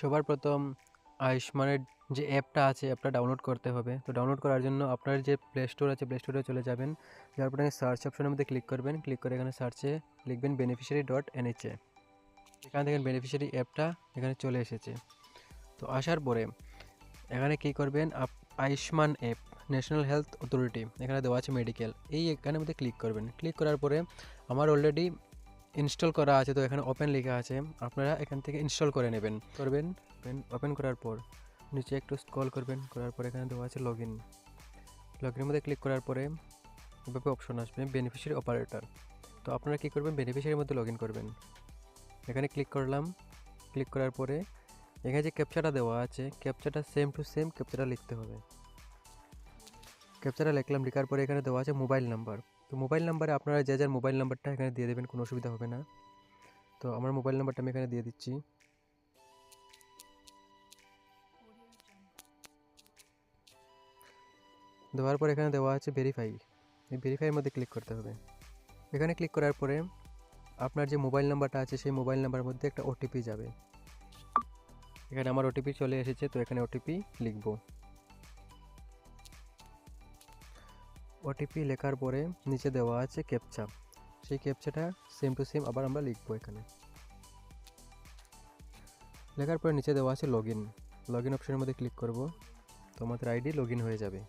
সবার প্রথম আয়ুষ্মানের যে অ্যাপটা আছে, অ্যাপটা ডাউনলোড করতে হবে। তো ডাউনলোড করার জন্য আপনার যে প্লে স্টোর আছে প্লে স্টোরে চলে যাবেন। যার পরে সার্চ অপশনের মধ্যে ক্লিক করবেন। ক্লিক করে এখানে সার্চে লিখবেন বেনিফিশিয়ারি ডট এনএচএ এখানে দেখেন বেনিফিশিয়ারি অ্যাপটা এখানে চলে এসেছে। তো আসার পরে এখানে কী করবেন? Ayushman app national health authority এখানে দেওয়া আছে মেডিকেল এই এখানের মধ্যে ক্লিক করবেন। ক্লিক করার পরে আমার অলরেডি ইনস্টল করা আছে, তো এখানে ওপেন লেখা আছে। আপনারা এখান থেকে ইনস্টল করে নেবেন। করবেন ওপেন করার পর নিচে একটু স্ক্রল করবেন, করার পর এখানে দেওয়া আছে লগ ইন লগ ইনের মধ্যে ক্লিক করার পরে এভাবে অপশন আসবে বেনিফিশিয়ারি অপারেটর তো আপনারা কী করবেন? বেনিফিশিয়ারির মধ্যে লগ করবেন। এখানে ক্লিক করলাম। ক্লিক করার পরে এখানে যে ক্যাপচাটা দেওয়া আছে ক্যাপচাটা সেম টু সেম ক্যাপচাটা লিখতে হবে। ক্যাপচাটা লিখলাম, লেখার পরে এখানে দেওয়া আছে মোবাইল নাম্বার তো মোবাইল নাম্বারে আপনারা যে যার মোবাইল নাম্বারটা এখানে দিয়ে দেবেন, কোনো অসুবিধা হবে না। তো আমার মোবাইল নাম্বারটা আমি এখানে দিয়ে দিচ্ছি। দেওয়ার পর এখানে দেওয়া আছে ভেরিফাই এই ভেরিফাইয়ের মধ্যে ক্লিক করতে হবে। এখানে ক্লিক করার পরে আপনার যে মোবাইল নাম্বারটা আছে, সেই মোবাইল নাম্বারের মধ্যে একটা ওটিপি যাবে। এখানে আমার ওটিপি চলে এসেছে, তো এখানে ওটিপি লিখব। ওটিপি লেখার পরে নিচে দেওয়া আছে ক্যাপচা সেই ক্যাপচাটা সেম টু সেম আবার আমরা লিখব এখানে। লেখার পরে নিচে দেওয়া আছে লগ ইন লগ ইন অপশনের মধ্যে ক্লিক করব। তো আমাদের আইডি লগ ইন হয়ে যাবে।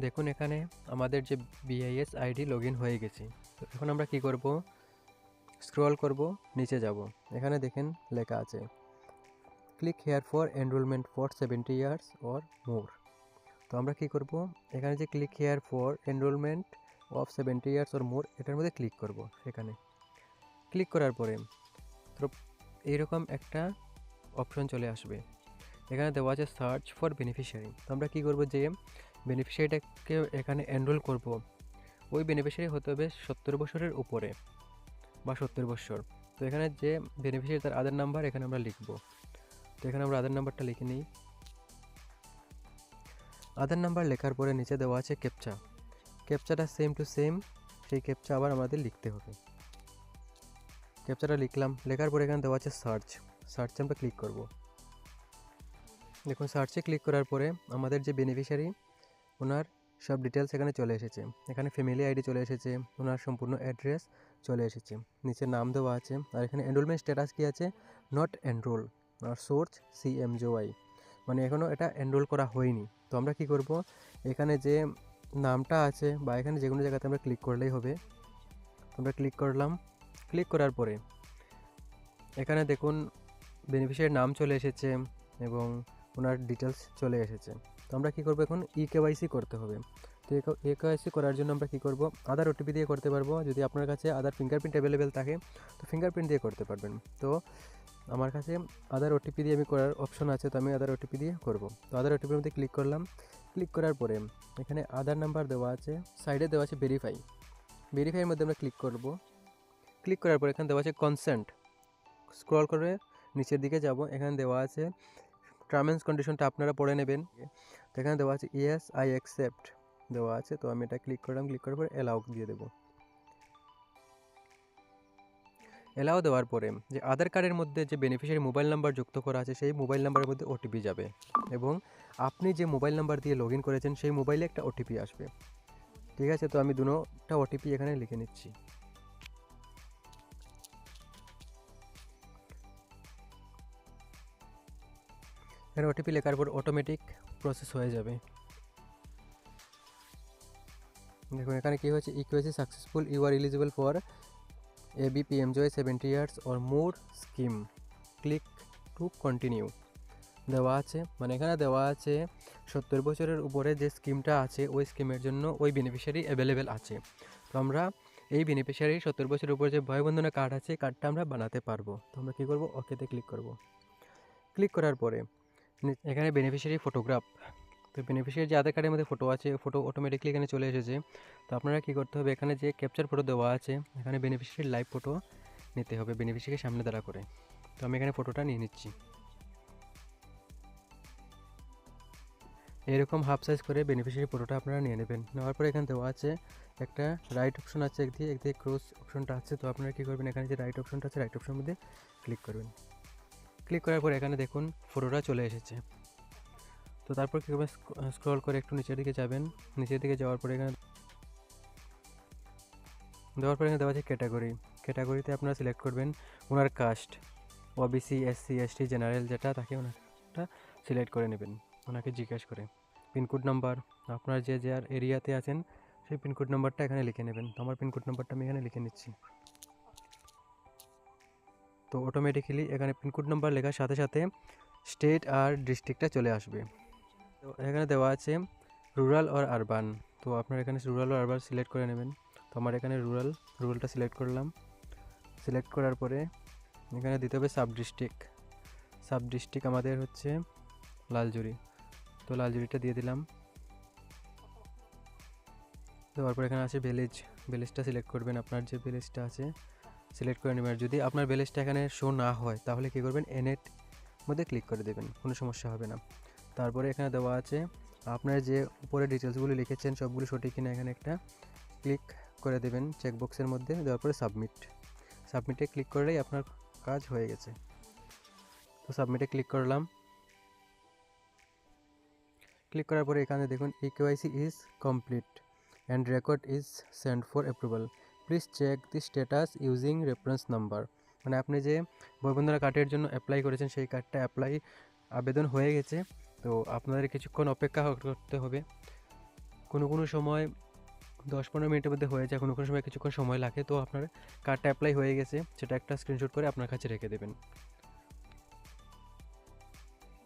দেখুন এখানে আমাদের যে বিআইএস আইডি লগ ইন হয়ে গেছে। তো এখন আমরা কি করব? স্ক্রল করব, নিচে যাব। এখানে দেখেন লেখা আছে। Click here for enrolment for seventy years or more তো আমরা কি করব? এখানে যে click here for enrolment of seventy years or more এটার মধ্যে ক্লিক করব এখানে। ক্লিক করার পরে তো এইরকম একটা অপশন চলে আসবে। এখানে দেওয়া আছে সার্চ ফর বেনিফিশিয়ারি তো আমরা কী করব যে বেনিফিশিয়ারিটাকে এখানে এনরোল করব। ওই বেনিফিশিয়ারি হতে হবে সত্তর বছরের উপরে বা সত্তর বছর। তো এখানে যে বেনিফিশিয়ারি তার আধার নাম্বার এখানে আমরা লিখব। তো এখানে আমরা আধার নাম্বারটা লিখে নিই। আধার নাম্বার লেখার পরে নিচে দেওয়া আছে ক্যাপচা ক্যাপচাটা সেম টু সেম সেই ক্যাপচা আবার আমাদের লিখতে হবে। ক্যাপচাটা লিখলাম, লেখার পরে এখানে দেওয়া আছে সার্চ সার্চে আমরা ক্লিক করব। দেখুন সার্চে ক্লিক করার পরে আমাদের যে বেনিফিশিয়ারি ওনার সব ডিটেলস এখানে চলে এসেছে। এখানে ফ্যামিলি আইডি চলে এসেছে, ওনার সম্পূর্ণ অ্যাড্রেস চলে এসেছে। নিচে নাম দেওয়া আছে, আর এখানে এনরোলমেন্ট স্ট্যাটাস কী আছে? Not enrol source C M Y মানে এখনও এটা এনরোল করা হয়নি। তো আমরা কি করব? এখানে যে নামটা আছে বা এখানে যে কোনো জায়গাতে আমরা ক্লিক করলেই হবে। আমরা ক্লিক করলাম। ক্লিক করার পরে এখানে দেখুন বেনিফিশিয়ারির নাম চলে এসেছে এবং ওনার ডিটেলস চলে এসেছে। তো আমরা কী করব এখন? ই কেওয়াইসি করতে হবে। তো এ কেওয়াইসি করার জন্য আমরা কী করব? আধার ওটিপি দিয়ে করতে পারব। যদি আপনার কাছে আধার ফিঙ্গারপ্রিন্ট অ্যাভেলেবেল থাকে, তো ফিঙ্গারপ্রিন্ট দিয়ে করতে পারবেন। তো আমার কাছে আধার ওটিপি দিয়ে আমি করার অপশন আছে, তো আমি আধার ওটিপি দিয়ে করব। তো আধার ওটিপির মধ্যে ক্লিক করলাম। ক্লিক করার পরে এখানে আধার নাম্বার দেওয়া আছে সাইডে দেওয়া আছে ভেরিফাই ভেরিফাইয়ের মধ্যে আমরা ক্লিক করব। ক্লিক করার পর এখানে দেওয়া আছে কনসেন্ট স্ক্রল করে নিচের দিকে যাব। এখানে দেওয়া আছে টার্ম অ্যান্ড কন্ডিশনটা আপনারা পড়ে নেবেন। এখানে দেওয়া আছে ইয়েস আই অ্যাকসেপ্ট দেওয়া আছে, তো আমি এটা ক্লিক করলাম ক্লিক করার পর অ্যালাউ দিয়ে দেবো। অ্যালাউ দেওয়ার পরে যে আধার কার্ডের মধ্যে যে বেনিফিশিয়ারি মোবাইল নাম্বার যুক্ত করা আছে, সেই মোবাইল নাম্বারের মধ্যে ওটিপি যাবে। এবং আপনি যে মোবাইল নাম্বার দিয়ে লগ করেছেন, সেই মোবাইলে একটা ওটিপি আসবে। ঠিক আছে? তো আমি দুটোটা ওটিপি এখানে লিখে নিচ্ছি। এখানে ওটিপি লেখার পর অটোমেটিক প্রসেস হয়ে যাবে। দেখুন, এখানে কী হয়েছে? EKYC successful you are eligible for A B P M JAY seventy years or more scheme click to continue দেওয়া আছে মানে এখানে দেওয়া আছে, সত্তর বছরের উপরে যে স্কিমটা আছে, ওই স্কিমের জন্য ওই বেনিফিশিয়ারি অ্যাভেলেবেল আছে। তো আমরা এই বেনিফিশিয়ারি সত্তর বছরের উপরে যে ভয়বন্ধনা কার্ড আছে কার্ডটা আমরা বানাতে পারব। তো আমরা কী করব? ওকেতে ক্লিক করব। ক্লিক করার পরে, এখানে বেনিফিশিয়ারি ফটোগ্রাফ তো বেনিফিশিয়ারি যে আধার কার্ডের মধ্যে ফটো আছে ফটো অটোমেটিকলি এখানে চলে এসেছে। তো আপনারা কী করতে হবে, এখানে যে ক্যাপচার ফটো দেওয়া আছে, এখানে বেনিফিশিয়ারি লাইভ ফটো নিতে হবে বেনিফিশিয়ারিকে সামনে দাঁড়া করে। তো আমি এখানে ফটোটা নিয়ে নিচ্ছি। এরকম হাফ সাইজ করে বেনিফিশিয়ারি ফটোটা আপনারা নিয়ে নেবেন। নেওয়ার পরে এখানে দেওয়া আছে একটা রাইট অপশন আছে একদিকে একদিকে ক্রস অপশনটা আছে। তো আপনারা কী করবেন, এখানে যে রাইট অপশনটা আছে রাইট অপশনের মধ্যে ক্লিক করবেন। ক্লিক করার পর এখানে দেখুন ফটোটা চলে এসেছে। তো তারপর কী করবেন স্ক্রল করে একটু নিচের দিকে যাবেন? নিচের দিকে যাওয়ার পরে এখানে দেওয়ার পরে এখানে দেওয়া আছে ক্যাটাগরি ক্যাটাগরিতে আপনারা সিলেক্ট করবেন ওনার caste OBC SC ST general যেটা, তাকে ওনারটা সিলেক্ট করে নেবেন। ওনাকে জিজ্ঞেস করে। পিনকোড নাম্বার আপনার যে যার এরিয়াতে আছেন, সেই পিনকোড নাম্বারটা এখানে লিখে নেবেন। তো আমার পিনকোড নাম্বারটা আমি এখানে লিখে নিচ্ছি। তো অটোমেটিক্যালি এখানে পিনকোড নাম্বার লেখার সাথে সাথে স্টেট আর ডিস্ট্রিক্টটা চলে আসবে। তো এখানে দেওয়া আছে রুরাল আর আরবান তো আপনার এখানে রুরাল ও আরবান সিলেক্ট করে নেবেন। তো আমার এখানে রুরাল রুরালটা সিলেক্ট করলাম। সিলেক্ট করার পরে এখানে দিতে হবে সাব ডিস্ট্রিক্ট সাব ডিস্ট্রিক্ট আমাদের হচ্ছে লালজুরি। তো লালজুরিটা দিয়ে দিলাম। দেওয়ার পর এখানে আছে ভিলেজ ভিলেজটা সিলেক্ট করবেন। আপনার যে ভিলেজটা আছে সিলেক্ট করে নেবেন। যদি আপনার ভিলেজটা এখানে শো না হয়, তাহলে কী করবেন? এনেট মধ্যে ক্লিক করে দেবেন। কোনো সমস্যা হবে না। তারপরে এখানে দেওয়া আছে, আপনার যে উপরে ডিটেলসগুলি লিখেছেন, সবগুলো সঠিক কিনা এখানে একটা ক্লিক করে দেবেন চেকবক্সের মধ্যে, দেওয়ার পরে সাবমিট সাবমিটে ক্লিক করলেই আপনার কাজ হয়ে গেছে। তো সাবমিটে ক্লিক করলাম। ক্লিক করার পরে এখানে দেখুন e KYC is complete and record is send for approval please check the status using reference number মানে আপনি যে বয়বন্ধনা কার্ডের জন্য অ্যাপ্লাই করেছেন, সেই কার্ডটা অ্যাপ্লাই আবেদন হয়ে গেছে। তো আপনাদের কিছুক্ষণ অপেক্ষা করতে হবে। কোনো কোনো সময় দশ পনেরো মিনিটের মধ্যে হয়ে যায়, কোনো কোনো সময় কিছুক্ষণ সময় লাগে। তো আপনার কার্ডটা অ্যাপ্লাই হয়ে গেছে, সেটা একটা স্ক্রিনশট করে আপনার কাছে রেখে দেবেন।